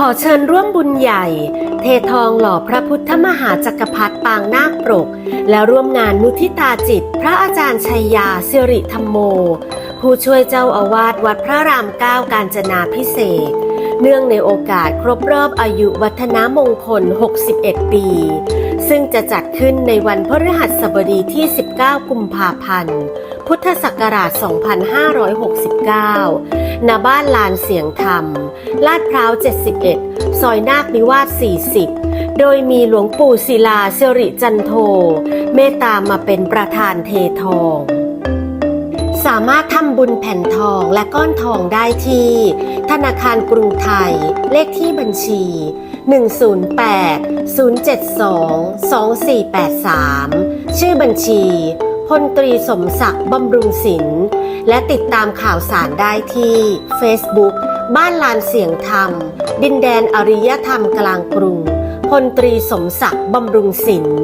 ขอเชิญร่วมบุญใหญ่ เททองหล่อพระพุทธมหาจักรพรรดิปางนาคปรก และร่วมงานมุทิตาจิต พระอาจารย์ชัยยาสิริธรรมโม ผู้ช่วยเจ้าอาวาสวัดพระรามเก้ากาญจนาพิเศษ เนื่องในโอกาสครบรอบอายุวัฒนมงคล 61 ปี ซึ่งจะจัดขึ้นในวันพฤหัสบดีที่ 19 กุมภาพันธ์ พุทธศักราช 2569 ณ บ้านลานเสียงธรรม ลาดพร้าว 71 ซอยนาคนิวาส 40 โดยมีหลวงปู่ศิลาเสริจันโท เมตตามาเป็นประธานเททอง สามารถทำบุญแผ่นทองและก้อนทองได้ที่ ธนาคารกรุงไทย เลขที่บัญชี 108 072 2483 ชื่อบัญชี พลตรีสมศักดิ์บำรุงศิลป์และติดตามข่าวสารได้ที่ Facebook บ้านลานเสียงธรรม ดินแดนอริยธรรมกลางกรุงพลตรีสมศักดิ์บำรุงศิลป์